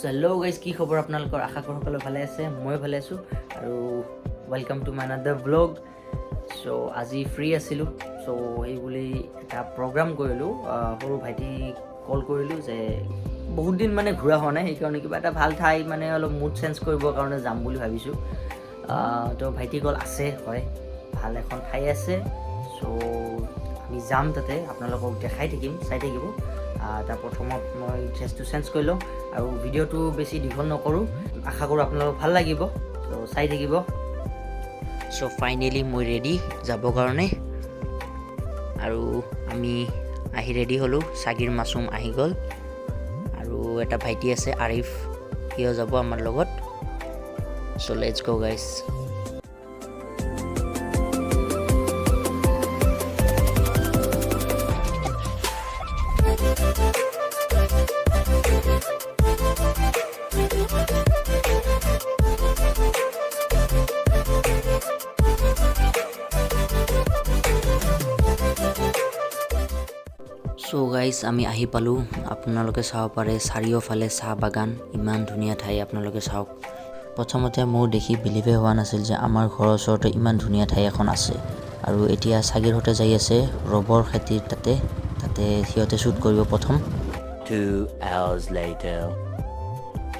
Hello' guys কি খবৰ আপোনালোকৰ? আশা কৰোঁ সকলো ভালে আছে মই ভালে আছোঁ। আৰু welcome to my another blog so' আজি ফ্ৰী আছিলোঁ। চ' সেই বুলি এটা প্ৰগ্ৰাম কৰিলোঁ। সৰু ভাইটিক কল কৰিলোঁ যে বহুত দিন মানে ঘূৰা হোৱা নাই সেইকাৰণে কিবা এটা ভাল ঠাই মানে অলপ মুড চেঞ্জ কৰিবৰ কাৰণে যাম বুলি ভাবিছোঁ। তো ভাইটি কল আছে হয়। ভাল এখন ঠাই আছে। চ' আমি যাম তাতে আপোনালোকক দেখাই থাকিম চাই থাকিব। তাৰ প্ৰথমত মই ড্ৰেছটো চেঞ্জ কৰি লওঁ আৰু ভিডিঅ'টো বেছি দীঘল নকৰোঁ। আশা কৰোঁ আপোনালোকক ভাল লাগিব। ত' চাই থাকিব। চ' ফাইনেলি মই ৰেডি যাবৰ কাৰণে। আৰু আমি আহি ৰেডি হ'লোঁ। চাগিৰ মাছুম আহি গ'ল। আৰু এটা ভাইটি আছে আৰিফ। সিও যাব আমাৰ লগত। চ' লেটছ গ' গাইছ চ' গাইজ আমি আহি পালোঁ। আপোনালোকে চাব পাৰে চাৰিওফালে চাহ বাগান ইমান ধুনীয়া ঠাই আপোনালোকে চাওক। প্ৰথমতে মোৰ দেখি বিলিভে হোৱা নাছিল যে আমাৰ ঘৰৰ ওচৰতে ইমান ধুনীয়া ঠাই এখন আছে। আৰু এতিয়া চাগিৰহঁতে যাই আছে ৰবৰ খেতিৰ তাতে তাতে সিহঁতে শ্বুট কৰিব প্ৰথম.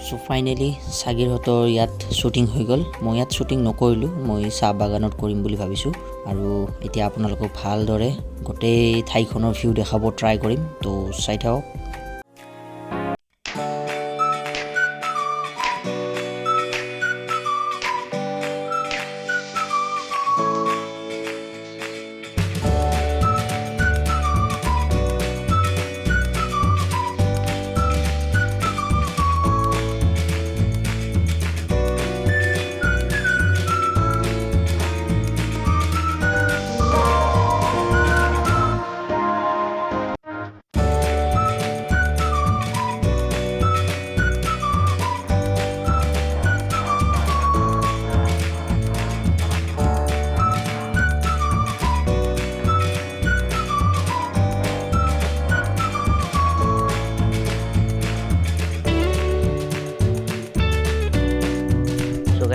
চ' ফাইনেলি চাগিৰহঁতৰ ইয়াত শ্বুটিং হৈ গ'ল। মই ইয়াত শ্বুটিং নকৰিলোঁ, মই চাহ বাগানত কৰিম বুলি ভাবিছোঁ। আৰু এতিয়া আপোনালোকক ভালদৰে গোটেই ঠাইখনৰ ভিউ দেখাব ট্ৰাই কৰিম। ত' চাই থাকক।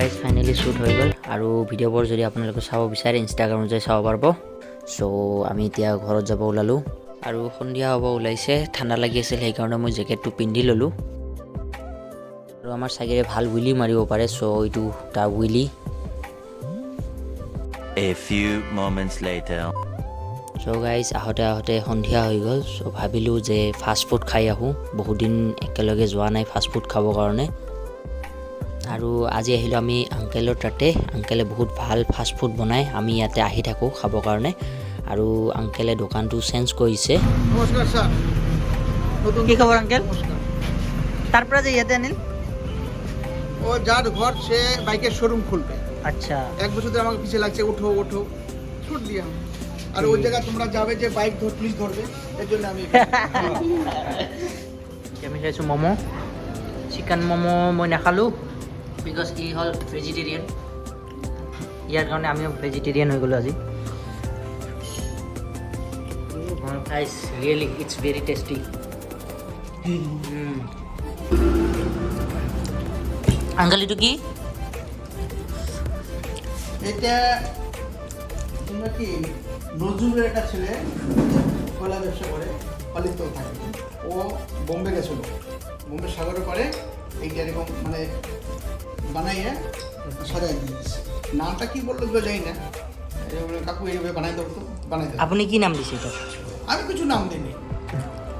গাইজ ফাইনেলি শ্বুট হৈ গ'ল। আৰু ভিডিঅ'বোৰ যদি আপোনালোকে চাব বিচাৰে ইনষ্টাগ্ৰামত যাই চাব পাৰিব। চ' আমি এতিয়া ঘৰত যাব ওলালোঁ। আৰু সন্ধিয়া হ'ব ওলাইছে। ঠাণ্ডা লাগি আছিল সেইকাৰণে মই জেকেটটো পিন্ধি ল'লোঁ। আৰু আমাৰ চাগেৰে ভালো উইলি মাৰিব পাৰে চ' এইটো তাৰ উইলি. চ' গাইজ আহোঁতে আহোঁতে সন্ধিয়া হৈ গ'ল। চ' ভাবিলোঁ যে ফাষ্ট ফুড খাই আহোঁ। বহুত দিন একেলগে যোৱা নাই ফাষ্ট ফুড খাবৰ কাৰণে। আৰু আজি আহিলোঁ আমি আংকেলৰ তাতে। আংকেলে বহুত ভালো ফাষ্ট ফুড বনায় আমি ইয়াতে আহি থাকোঁ খাবৰ কাৰণে। আৰু আংকেলে দোকানটো চেঞ্জ কৰিছে। কি? তাৰ পৰা যে ইয়াতে আনিল? ও যার ঘর সে বাইকের শোরুম খুলবে। আচ্ছা। এক বছর ধরে আমাকে পিছিয়ে লাগছে ওঠো ওঠো ছুট দিয়ে আমি আর ওই জায়গায় তোমরা যাবে যে বাইক ধর পুলিশ ধরবে এর জন্য আমি আমি খাইছোঁ ম'ম' চিকেন ম'ম' মই নাখালোঁ। বিকজ ই হ'ল ভেজিটেৰিয়ান ইয়াৰ কাৰণে আমিও ভেজিটেৰিয়ান হৈ গ'লোঁ আজি। Guys really it's very tasty uncle এইটো কি? এটা তোমরা কি নজরুলের একটা ছেলে কয়লা ব্যবসা করে পালিত থাকে ও বোম্বে গেছিল। বোম্বে সাগরে করে এইটা এরকম মানে বানাইয়ে সাজাই দিয়েছে নামটা কি বলল এগুলো জানি না। কাকু এইভাবে বানাই দেবো তো বানাই দেবো আপুনি কি নাম দিছে এটা? আমি কিছু নাম দিইনি।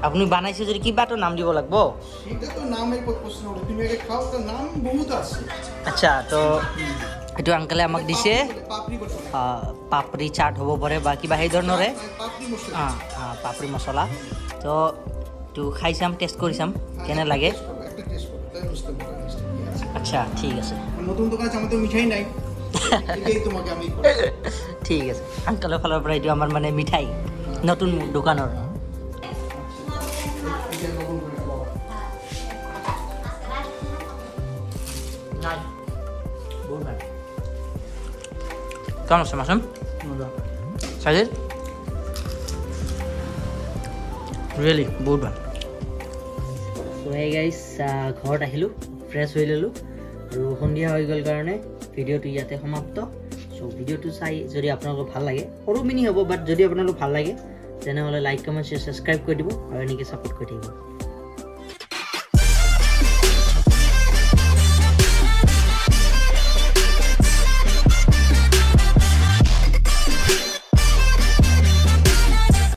আপুনি বানাইছে যদি কিবা এটা নাম দিব লাগব? সেটা তো নামের প্রশ্ন ওঠে। তুমি আগে খাও তো নাম বহুত আছে। আচ্ছা তো এইটো আংকালে আমাক দিছে। পাপড়ি চাট হ'ব পাৰে বা কিবা সেই ধৰণৰে পাপড়ি মছলা। তো এইটো খাই চাম টেষ্ট কৰি চাম কেনে লাগে আচ্ছা ঠিক আছে। নতুন দোকান আছে আমাদের মিঠাই নাই। তোমাকে আমি ঠিক আছে। আংকালৰ ফালৰ পৰা এইটো আমাৰ মানে মিঠাই নতুন দোকানৰ। কেমন আছে মাছুম সাজিদ? ৰিয়েলি বহুত ভালো। চ' গাইজ ঘৰত আহিলোঁ ফ্ৰেছ হৈ ল'লোঁ আৰু সন্ধিয়া হৈ গ'ল কাৰণে ভিডিঅ'টো ইয়াতে সমাপ্ত। চ' ভিডিঅ'টো চাই যদি আপোনালোকৰ ভালো লাগে, সৰু মিনি হ'ব বাট যদি আপোনালোক ভালো লাগে, তেনেহ'লে লাইক কমেণ্ট শ্বেয়াৰ ছাবস্ক্ৰাইব কৰি দিব আৰু এনেকৈ ছাপৰ্ট কৰি থাকিব।